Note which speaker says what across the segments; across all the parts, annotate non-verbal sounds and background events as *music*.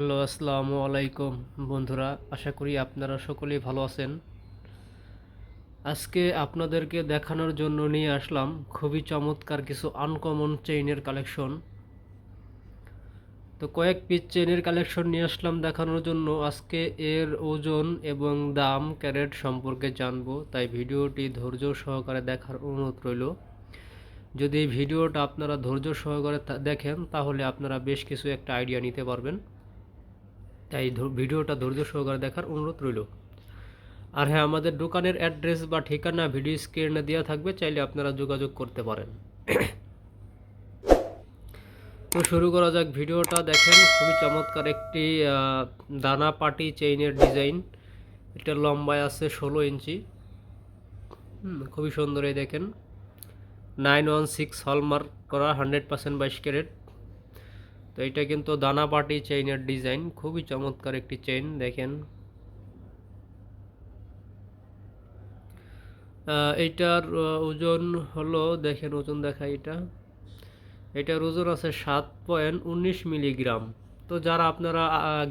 Speaker 1: Hello, আসসালামু আলাইকুম বন্ধুরা, আশা করি আপনারা সকলেই ভালো আছেন। আজকে আপনাদেরকে দেখানোর জন্য নিয়ে আসলাম খুবই চমৎকার কিছু আনকমন চেইনের কালেকশন তো কয়েক পিস চেইনের কালেকশন নিয়ে আসলাম দেখানোর জন্য। আজকে এর ওজন এবং দাম ক্যারেট সম্পর্কে জানব, তাই ভিডিওটি ধৈর্য সহকারে দেখার অনুরোধ রইল। যদি ভিডিওটা আপনারা ধৈর্য সহকারে দেখেন, তাহলে আপনারা বেশ কিছু একটা আইডিয়া নিতে পারবেন। তাই ভিডিওটা ধৈর্য সহকারে দেখার অনুরোধ রইল। আর হ্যাঁ আমাদের দোকানের অ্যাড্রেস বা ঠিকানা, ভিডিও স্ক্রিনে দেওয়া থাকবে, চাইলে আপনারা যোগাযোগ করতে পারেন। তো শুরু করা যাক ভিডিওটা, দেখেন, খুবই চমৎকার একটি দানা পাটি চেইনের ডিজাইন এটা লম্বায় আছে ষোলো ইঞ্চি। খুবই সুন্দর এই দেখেন। নাইন ওয়ান সিক্স হলমার্ক করা হান্ড্রেড পার্সেন্ট বাইশ ক্যারেট। তো এটা কিন্তু দানা পাটি চেইনের ডিজাইন খুবই চমৎকার একটি চেইন দেখেন। এইটার ওজন হলো, দেখেন ওজন দেখা এটা। এটার ওজন আছে সাত পয়েন্ট উনিশ মিলিগ্রাম তো যারা আপনারা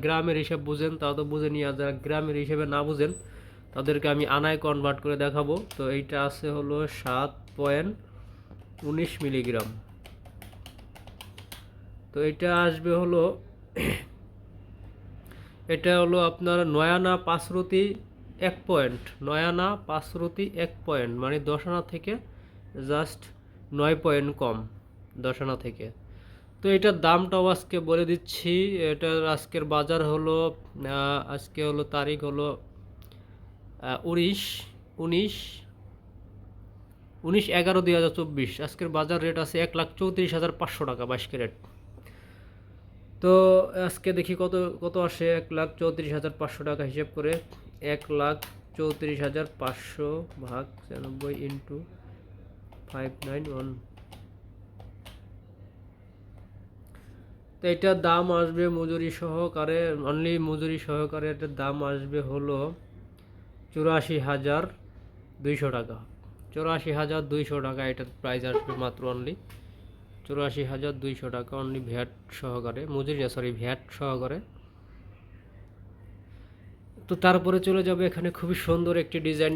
Speaker 1: গ্রামের হিসাব বুঝেন, তা তো বুঝে নিয়ে যারা গ্রামের হিসেবে না বুঝেন, তাদেরকে আমি আনায় কনভার্ট করে দেখাবো। তো এইটা আছে হলো সাত পয়েন্ট উনিশ মিলিগ্রাম তো এটা আসবে হলো, এটা হলো আপনার নয়ানা পাঁচরতি এক পয়েন্ট নয়ানা পাঁচরতি এক পয়েন্ট মানে দশ আনা থেকে জাস্ট নয় পয়েন্ট কম দশ আনা থেকে। তো এটার দামটাও আজকে বলে দিচ্ছি, এটার আজকের বাজার হলো আজকে হলো তারিখ হলো উনিশ উনিশ উনিশ এগারো দুই হাজার চব্বিশ। আজকের বাজার রেট আছে এক লাখ চৌত্রিশ হাজার পাঁচশো টাকা বাইশ ক্যারেট। তো আজকে দেখি কত কত আসে? এক লাখ চৌত্রিশ হাজার পাঁচশো টাকা হিসেব করে। এক লাখ চৌত্রিশ হাজার পাঁচশো ভাগ ছিয়ানব্বই ইন্টু ফাইভ নাইন ওয়ান তো এটার দাম আসবে মজুরি সহকারে অনলি মজুরি সহকারে এটার দাম আসবে হলো চুরাশি হাজার দুইশো টাকা। চুরাশি হাজার দুইশো টাকা এটার প্রাইস আসবে মাত্র অনলি চুরাশি হাজার দুইশো টাকা অনলি ভ্যাট সহকারে, মজুরি সরি ভ্যাট সহকারে। তো তারপরে চলে যাবে এখানে খুবই সুন্দর একটি ডিজাইন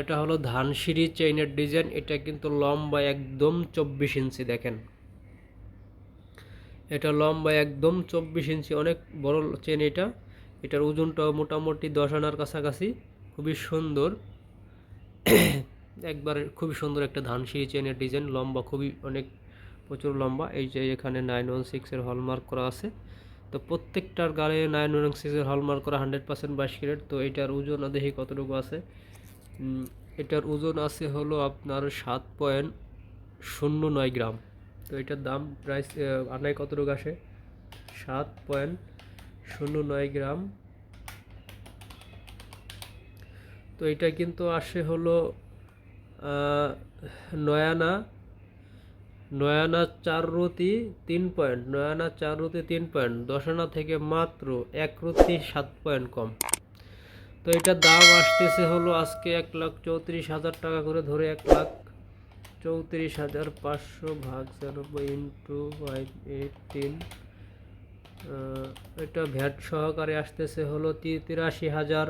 Speaker 1: এটা হলো ধানসিঁড়ি চেইনের ডিজাইন এটা কিন্তু লম্বা একদম চব্বিশ ইঞ্চি, দেখেন। এটা লম্বা একদম চব্বিশ ইঞ্চি, অনেক বড় চেন এটা। এটার ওজনটাও মোটামুটি দশ আনার কাছাকাছি, খুবই সুন্দর। *coughs* একবার খুবই সুন্দর একটা ধানসিঁড়ি চেনের ডিজাইন লম্বা, খুবই অনেক প্রচুর লম্বা। এই যে এখানে নাইন ওয়ান সিক্সের হলমার্ক করা আছে। তো প্রত্যেকটার গাড়ি নাইন ওয়ান সিক্সের হলমার্ক করা হান্ড্রেড পার্সেন্ট বাইশ ক্যারেট। তো এটার ওজন দেখি কতটুকু আছে? এটার ওজন আছে হলো আপনার সাত পয়েন্ট শূন্য নয় গ্রাম। তো এটার দাম প্রাইস আনায় কতটুকু আসে? সাত পয়েন্ট শূন্য নয় গ্রাম। তো এটা কিন্তু আসে হলো নয়ানা নয়ানা চার রতি তিন পয়েন্ট নয়ানা চার রতি তিন পয়েন্ট, দশানা থেকে মাত্র এক রতি সাত পয়েন্ট কম। তো এটার দাম আসতেছে হলো আজকে এক লাখ চৌত্রিশ হাজার টাকা করে ধরে এক লাখ চৌত্রিশ হাজার পাঁচশো ভাগ ছিয়ানব্বই ইন্টু ফাইভ এইট তিন এটা ভ্যাট সহকারে আসতেছে হলো তিরাশি হাজার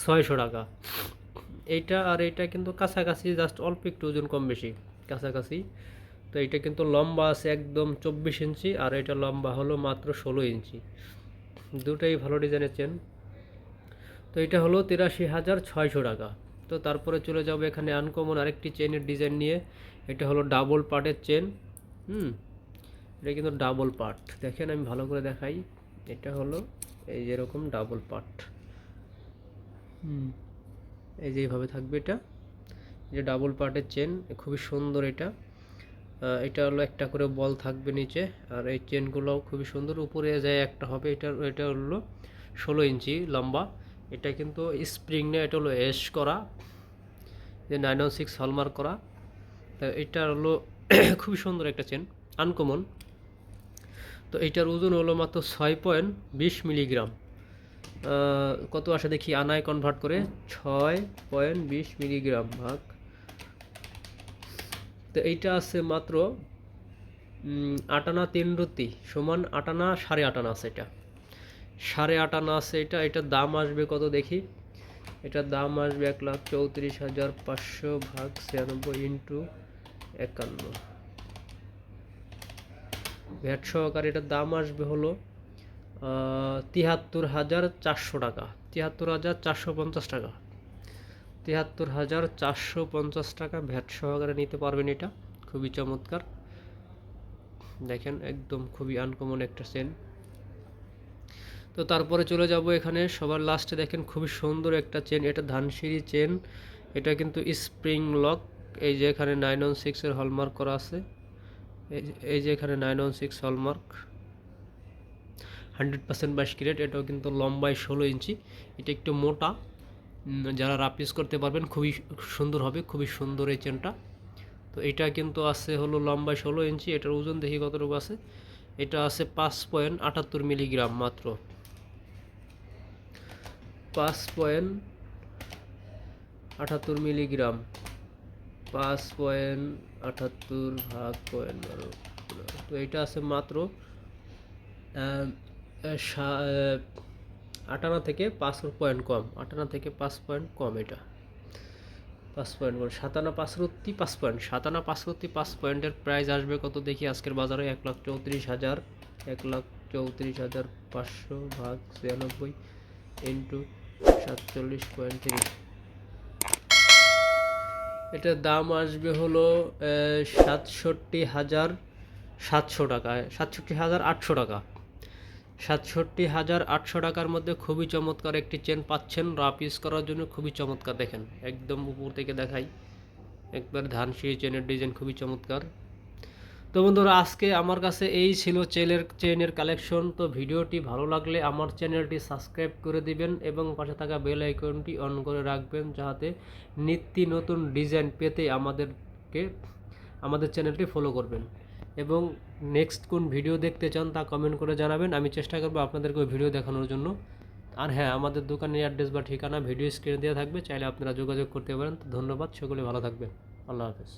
Speaker 1: ছয়শো টাকা। এইটা আর এটা কিন্তু কাছাকাছি, জাস্ট অল্প একটু ওজন কম বেশি, কাছাকাছি। তো এটা কিন্তু লম্বা আছে একদম চব্বিশ ইঞ্চি আর এটা লম্বা হলো মাত্র ষোলো ইঞ্চি। দুটাই ভালো ডিজাইনের চেন তো এটা হলো তিরাশি হাজার ছয়শো টাকা। তো তারপরে চলে যাব এখানে আনকমন আরেকটি চেনের ডিজাইন নিয়ে। এটা হলো ডাবল পার্টের চেন হুম, এটা কিন্তু ডাবল পার্ট দেখেন আমি ভালো করে দেখাই। এটা হলো এই যেরকম ডাবল পার্ট হুম, এই যে এইভাবে থাকবে এটা। যে ডাবল পার্টের চেন খুবই সুন্দর এটা। এটা হলো একটা করে বল থাকবে নিচে, আর এই চেনগুলোও খুবই সুন্দর, উপরে যায় একটা হবে, এটা এটা হলো ষোলো ইঞ্চি লম্বা, এটা কিন্তু স্প্রিং না এটা হলো এস করা, যে নাইন ওয়ান সিক্স হলমার্ক করা, তো এটা হলো *coughs* খুবই সুন্দর একটা চেন, আনকমন, তো এটার ওজন হলো মাত্র ছয় পয়েন্ট বিশ মিলিগ্রাম কত আসে দেখি, আনায় কনভার্ট করে ছয় পয়েন্ট বিশ মিলিগ্রাম, ভাগ তো এইটা আছে মাত্র আটানা তিন রুতি সমান আটানা সাড়ে আটানা আছে এটা। সাড়ে আটানা আছে এটা, এটার দাম আসবে কত দেখি? এটার দাম আসবে এক লাখ চৌত্রিশ হাজার পাঁচশো ভাগ ছিয়ানব্বই ইন্টু একান্ন। ভ্যাট সহকারে এটার দাম আসবে হলো তিয়াত্তর হাজার চারশো টাকা। তিয়াত্তর হাজার চারশো পঞ্চাশ টাকা। তিয়াত্তর হাজার চারশো পঞ্চাশ টাকা ভ্যাট সহকারে নিতে পারবেন এটা। খুবই চমৎকার। দেখেন, একদম খুবই আনকমন একটা চেন তো তারপরে চলে যাব এখানে। সবার লাস্টে দেখেন, খুবই সুন্দর একটা চেন এটা ধানসিঁড়ি চেন এটা কিন্তু স্প্রিং লক এই যে এখানে নাইন ওয়ান সিক্সের হলমার্ক করা আছে। এই যে- এখানে nine one six hallmark hundred percent বাইশ ক্যারেট এটাও কিন্তু লম্বায় ষোলো ইঞ্চি। এটা একটু মোটা। যারা রাপ ইউজ করতে পারবেন, খুবই সুন্দর হবে, খুবই সুন্দর এই চেনটা তো এটা কিন্তু আছে হলো লম্বা ষোলো ইঞ্চি, এটার ওজন দেখি কতটুকু আছে। এটা আছে পাঁচ পয়েন্ট আটাত্তর মিলিগ্রাম মাত্র। পাঁচ পয়েন্ট আটাত্তর মিলিগ্রাম পাঁচ পয়েন্ট আটাত্তর ভাগ পয়েন্ট তো এটা আছে মাত্র আটানা থেকে পাঁচ পয়েন্ট কম আটানা থেকে পাঁচ পয়েন্ট কম এটা। পাঁচ পয়েন্ট কম সাতানা পাঁচরত্তি পাঁচ পয়েন্ট সাতানা পাঁচরত্তি পাঁচ পয়েন্টের প্রাইস আসবে কত দেখি আজকের বাজারে? এক লাখ চৌত্রিশ হাজার, এক লাখ চৌত্রিশ হাজার পাঁচশো ভাগ ছিয়ানব্বই ইন্টু সাতচল্লিশ পয়েন্ট তিরিশ এটার দাম আসবে হলো সাতষট্টি হাজার সাতশো টাকা সাতষট্টি হাজার আটশো টাকা। সাতষট্টি হাজার আটশো টাকার মধ্যে খুবই চমৎকার একটি চেন পাচ্ছেন। রাপ ইউজ করার জন্য খুবই চমৎকার দেখেন। একদম উপর থেকে দেখাই। একবার ধান সিঁড়ি চেনের ডিজাইন খুবই চমৎকার। তো বন্ধুরা, আজকে আমার কাছে এই ছিল চেনের চেনের কালেকশন। তো ভিডিওটি ভালো লাগলে আমার চ্যানেলটি সাবস্ক্রাইব করে দিবেন এবং পাশে থাকা বেল আইকনটি অন করে রাখবেন যাতে নিত্য নতুন ডিজাইন পেতে আমাদেরকে, আমাদের চ্যানেলটি ফলো করবেন। এবং নেক্সট কোন ভিডিও দেখতে চান তা কমেন্ট করে জানাবেন। আমি চেষ্টা করব আপনাদেরকে ওই ভিডিও দেখানোর জন্য। আর হ্যাঁ আমাদের দোকানের অ্যাড্রেস বা ঠিকানা ভিডিও স্ক্রিনে দেওয়া থাকবে। চাইলে আপনারা যোগাযোগ করতে পারেন। তো ধন্যবাদ, সকলে ভালো থাকবেন। আল্লাহ হাফেজ।